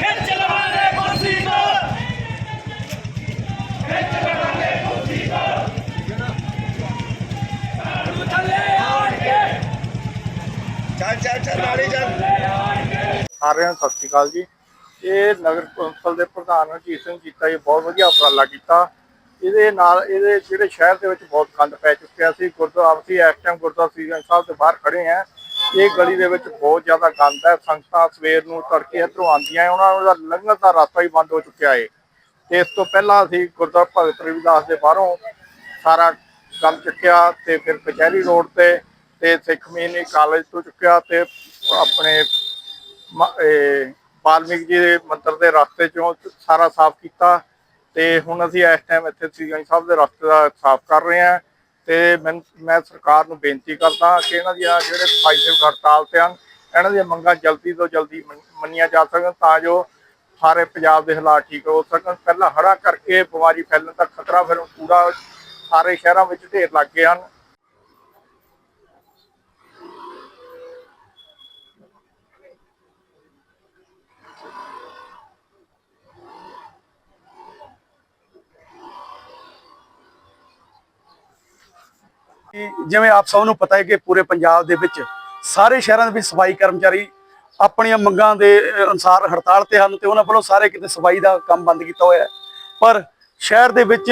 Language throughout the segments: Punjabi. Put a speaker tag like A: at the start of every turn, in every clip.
A: ਫਿਰ ਚਲਾਵਾਂਗੇ ਕੁਰਸੀ ਤੋਂ ਫਿਰ ਚਲਾਵਾਂਗੇ ਕੁਰਸੀ ਤੋਂ ਥੱਲੇ ਆਣ ਕੇ
B: ਚੱਲ ਚੱਲ ਚੱਲ, ਨਾਲੇ ਚੱਲ।
C: ਸਾਰਿਆਂ ਨੂੰ ਸਤਿ ਸ਼੍ਰੀ ਅਕਾਲ ਜੀ। ਇਹ ਨਗਰ ਕੌਂਸਲ ਦੇ ਪ੍ਰਧਾਨ ਰਣਜੀਤ ਸਿੰਘ ਜੀਤਾ ਜੀ ਬਹੁਤ ਵਧੀਆ ਉਪਰਾਲਾ ਕੀਤਾ। ਇਹਦੇ ਨਾਲ ਇਹਦੇ ਜਿਹੜੇ ਸ਼ਹਿਰ ਦੇ ਵਿੱਚ ਬਹੁਤ ਗੰਦ ਪੈ ਚੁੱਕਿਆ ਸੀ। ਗੁਰਦੁਆਰਾ ਅਸੀਂ ਇਸ ਟਾਈਮ ਗੁਰਦੁਆਰਾ ਸੀਗੰਜ ਸਾਹਿਬ ਦੇ ਬਾਹਰ ਖੜੇ ਆ। ਇਹ ਗਲੀ ਦੇ ਵਿੱਚ ਬਹੁਤ ਜ਼ਿਆਦਾ ਗੰਦ ਹੈ। ਸੰਗਤਾਂ ਸਵੇਰ ਨੂੰ ਤੜਕੇ ਇੱਧਰੋਂ ਆਉਂਦੀਆਂ ਉਹਨਾਂ ਦਾ ਲੰਘਣ ਦਾ ਰਸਤਾ ਹੀ ਬੰਦ ਹੋ ਚੁੱਕਿਆ ਹੈ ਤੇ ਇਸ ਤੋਂ ਪਹਿਲਾਂ ਅਸੀਂ ਗੁਰਦੁਆਰਾ ਭਗਤ ਰਵਿਦਾਸ ਦੇ ਬਾਹਰੋਂ ਸਾਰਾ ਕੰਮ ਚੁੱਕਿਆ ਤੇ ਫਿਰ ਕਚਹਿਰੀ ਰੋਡ ਤੇ ਤੇ ਸਿੱਖ ਮੀਨੀ ਕਾਲਜ ਤੋਂ ਚੁੱਕਿਆ ਤੇ ਆਪਣੇ ਮ- ਵਾਲਮੀਕ ਜੀ ਦੇ ਮੰਦਰ ਦੇ ਰਸਤੇ ਚੋਂ ਸਾਰਾ ਸਾਫ਼ ਕੀਤਾ ਤੇ ਹੁਣ ਅਸੀਂ ਇਸ ਟਾਈਮ ਇੱਥੇ ਸੀਗੰਜ ਸਾਹਿਬ ਦੇ ਰਸਤੇ ਦਾ ਸਾਫ਼ ਕਰ ਰਹੇ ਹਾਂ ਤੇ ਮੈਂ ਮੈਂ ਸਰਕਾਰ ਨੂੰ ਬੇਨਤੀ ਕਰਦਾ ਕਿ ਇਹਨਾਂ ਦੀਆਂ ਜਿਹੜੇ ਸਫ਼ਾਈ ਸੇਵਕ ਹੜਤਾਲ ਤੇ ਹਨ, ਇਹਨਾਂ ਦੀਆਂ ਮੰਗਾਂ ਜਲਦੀ ਤੋਂ ਜਲਦੀ ਮੰਨ- ਮੰਨੀਆਂ ਜਾ ਸਕਣ ਤਾਂ ਜੋ ਸਾਰੇ ਪੰਜਾਬ ਦੇ ਹਾਲਾਤ ਠੀਕ ਹੋ ਸਕਣ। ਪਹਿਲਾਂ ਹੜਾ ਕਰਕੇ ਬਿਮਾਰੀ ਫੈਲਣ ਦਾ ਖਤਰਾ ਫਿਰ ਪੂਰਾ ਸਾਰੇ ਸ਼ਹਿਰਾਂ ਵਿੱਚ ਢੇਰ ਲੱਗ ਗਏ ਹਨ
D: ਕਿ ਜਿਵੇਂ ਆਪ ਸਭ ਨੂੰ ਪਤਾ ਹੈ ਕਿ ਪੂਰੇ ਪੰਜਾਬ ਦੇ ਵਿੱਚ ਸਾਰੇ ਸ਼ਹਿਰਾਂ ਦੇ ਵਿੱਚ ਸਫ਼ਾਈ ਕਰਮਚਾਰੀ ਆਪਣੀਆਂ ਮੰਗਾਂ ਦੇ ਅਹ, ਅਨੁਸਾਰ ਹੜਤਾਲ ਤੇ ਹਨ ਤੇ ਉਹਨਾਂ ਵੱਲੋਂ ਸਾਰੇ ਕਿਤੇ ਸਫ਼ਾਈ ਦਾ ਕੰਮ ਬੰਦ ਕੀਤਾ ਹੋਇਆ ਹੈ। ਪਰ ਸ਼ਹਿਰ ਦੇ ਵਿੱਚ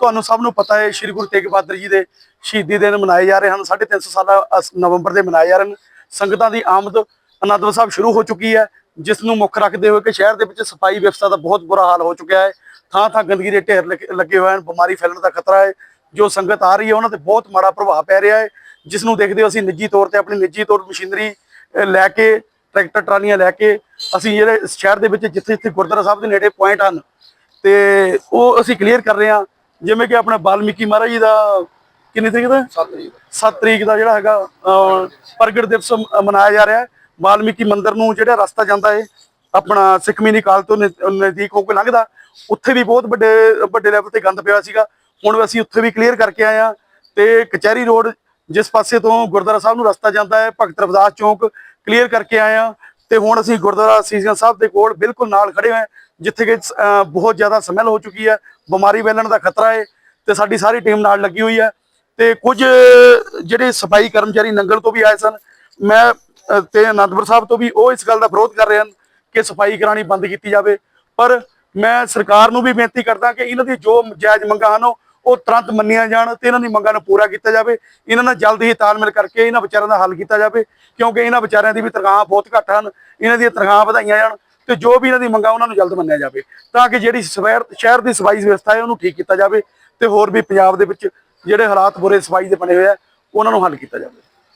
D: ਤੁਹਾਨੂੰ ਸਭ ਨੂੰ ਪਤਾ ਹੈ ਸ੍ਰੀ ਗੁਰੂ ਤੇਗ ਬਹਾਦਰ ਜੀ ਦੇ ਸ਼ਹੀਦੀ ਦਿਨ ਮਨਾਏ ਜਾ ਰਹੇ ਹਨ 350 ਸਾਲਾ ਅਸ- ਨਵੰਬਰ ਦੇ ਮਨਾਏ ਜਾ ਰਹੇ ਹਨ। ਸੰਗਤਾਂ ਦੀ ਆਮਦ ਅਨੰਦਪੁਰ ਸਾਹਿਬ ਸ਼ੁਰੂ ਹੋ ਚੁੱਕੀ ਹੈ ਜਿਸ ਨੂੰ ਮੁੱਖ ਰੱਖਦੇ ਹੋਏ ਕਿ ਸ਼ਹਿਰ ਦੇ ਵਿੱਚ ਸਫ਼ਾਈ ਵਿਵਸਥਾ ਦਾ ਬਹੁਤ ਬੁਰਾ ਹਾਲ ਹੋ ਚੁੱਕਿਆ ਹੈ। ਥਾਂ ਥਾਂ ਗੰਦਗੀ ਦੇ ਢੇਰ ਲੱਗੇ ਹੋਏ ਹਨ ਬਿਮਾਰੀ ਫੈਲਣ ਦਾ ਖਤਰਾ ਹੈ। ਜੋ ਸੰਗਤ ਆ ਰਹੀ ਹੈ ਉਹਨਾਂ ਤੇ ਬਹੁਤ ਮਾੜਾ ਪ੍ਰਭਾਵ ਪੈ ਰਿਹਾ ਹੈ। ਜਿਸ ਨੂੰ ਦੇਖਦੇ ਹੋਏ ਅਸੀਂ ਨਿੱਜੀ ਤੌਰ ਤੇ ਆਪਣੀ ਨਿੱਜੀ ਤੌਰ ਮਸ਼ੀਨਰੀ ਲੈ ਕੇ ਟਰੈਕਟਰ ਟਰਾਲੀਆਂ ਲੈ ਕੇ ਅਸੀਂ ਜਿਹੜੇ ਸ਼ਹਿਰ ਦੇ ਵਿੱਚ ਜਿੱਥੇ ਜਿੱਥੇ ਗੁਰਦੁਆਰਾ ਸਾਹਿਬ ਦੇ ਨੇੜੇ ਪੁਆਇੰਟ ਹਨ ਤੇ ਉਹ ਅਸੀਂ ਕਲੀਅਰ ਕਰ ਰਹੇ ਹਾਂ। ਜਿਵੇਂ ਕਿ ਆਪਣਾ ਬਾਲਮੀਕੀ ਮਹਾਰਾਜ ਜੀ ਦਾ ਕਿੰਨੀ ਤਰੀਕ ਦਾ? 7 ਤਰੀਕ 7 ਤਰੀਕ ਦਾ ਜਿਹੜਾ ਹੈਗਾ ਪ੍ਰਗਟ ਦਿਵਸ ਮਨਾਇਆ ਜਾ ਰਿਹਾ ਹੈ। ਬਾਲਮੀਕੀ ਮੰਦਿਰ ਨੂੰ ਜਿਹੜਾ ਰਸਤਾ ਜਾਂਦਾ ਹੈ ਆਪਣਾ ਸਿੱਖਮੀਨੀ ਕਾਲ ਤੋਂ ਨਜ਼ਦੀਕ ਹੋ ਕੇ ਲੰਘਦਾ। ਉੱਥੇ ਵੀ ਬਹੁਤ ਵੱਡੇ ਵੱਡੇ ਲੈਵਲ ਤੇ ਗੰਦ ਪਿਆ ਸੀਗਾ। ਹੁਣ ਅਸੀਂ ਉੱਥੇ ਵੀ ਕਲੀਅਰ ਕਰਕੇ ਆਏ ਆ ਤੇ ਕਚਹਿਰੀ ਰੋਡ ਜਿਸ ਪਾਸੇ ਤੋਂ ਗੁਰਦੁਆਰਾ ਸਾਹਿਬ ਨੂੰ ਰਸਤਾ ਜਾਂਦਾ ਹੈ ਭਗਤ ਰਵਿਦਾਸ ਚੌਂਕ ਕਲੀਅਰ ਕਰਕੇ ਆਏ ਆ ਤੇ ਹੁਣ ਅਸੀਂ ਗੁਰਦੁਆਰਾ ਸੀਸਗੰਜ ਸਾਹਿਬ ਦੇ ਕੋਲ ਬਿਲਕੁਲ ਨਾਲ ਖੜੇ ਹੋਏ ਜਿੱਥੇ ਕਿ ਬਹੁਤ ਜ਼ਿਆਦਾ ਸਮੈਲ ਹੋ ਚੁੱਕੀ ਹੈ ਬਿਮਾਰੀ ਫੈਲਣ ਦਾ ਖਤਰਾ ਹੈ ਤੇ ਸਾਡੀ ਸਾਰੀ ਟੀਮ ਨਾਲ ਲੱਗੀ ਹੋਈ ਹੈ ਤੇ ਕੁਝ ਜਿਹੜੇ ਸਫ਼ਾਈ ਕਰਮਚਾਰੀ ਨੰਗਲ ਤੋਂ ਵੀ ਆਏ ਸਨ ਮੈਂ ਅਹ, ਤੇ ਅਨੰਦਪੁਰ ਸਾਹਿਬ ਤੋਂ ਵੀ ਉਹ ਇਸ ਗੱਲ ਦਾ ਵਿਰੋਧ ਕਰ ਰਹੇ ਹਨ ਕਿ ਸਫ਼ਾਈ ਕਰਾਣੀ ਬੰਦ ਕੀਤੀ ਜਾਵੇ ਪਰ ਮੈਂ ਸਰਕਾਰ ਨੂੰ ਵੀ ਬੇਨਤੀ ਕਰਦਾ ਕਿ ਇਹਨਾਂ ਦੀ ਜੋ ਜਾਇਜ਼ ਮੰਗਾਂ ਹਨ ਉਹ ਉਹ ਤੁਰੰਤ ਮੰਨੀਆਂ ਜਾਣ ਤੇ ਇਹਨਾਂ ਦੀ ਮੰਗਾਂ ਨੂੰ ਪੂਰਾ ਕੀਤਾ ਜਾਵੇ। ਇਹਨਾਂ ਨਾਲ ਜਲਦ ਹੀ ਤਾਲਮੇਲ ਕਰਕੇ ਇਹਨਾਂ ਵਿਚਾਰਿਆਂ ਦਾ ਹੱਲ ਕੀਤਾ ਜਾਵੇ, ਕਿਉਂਕਿ ਇਹਨਾਂ ਵਿਚਾਰਿਆਂ ਦੀ ਵੀ ਤਨਖਾਹਾਂ ਬਹੁਤ ਘੱਟ ਹਨ, ਇਹਨਾਂ ਦੀਆਂ ਤਨਖਾਹਾਂ ਵਧਾਈਆਂ ਜਾਣ ਤੇ ਜੋ ਵੀ ਇਹਨਾਂ ਦੀ ਮੰਗਾਂ ਉਹਨਾਂ ਨੂੰ ਜਲਦ ਮੰਨਿਆ ਜਾਵੇ। ਤਾਂ ਕਿ ਜਿਹੜੀ ਸ਼ਹਿਰ ਸ਼ਹਿਰ ਦੀ ਸਫ਼ਾਈ ਵਿਵਸਥਾ ਹੈ ਉਹਨੂੰ ਠੀਕ ਕੀਤਾ ਜਾਵੇ ਤੇ ਹੋਰ ਵੀ ਪੰਜਾਬ ਦੇ ਵਿੱਚ ਜਿਹੜੇ ਹਾਲਾਤ ਬੁਰੇ ਸਫ਼ਾਈ ਦੇ ਬਣੇ ਹੋਏ ਆ, ਉਹਨਾਂ ਨੂੰ ਹੱਲ ਕੀਤਾ ਜਾਵੇ।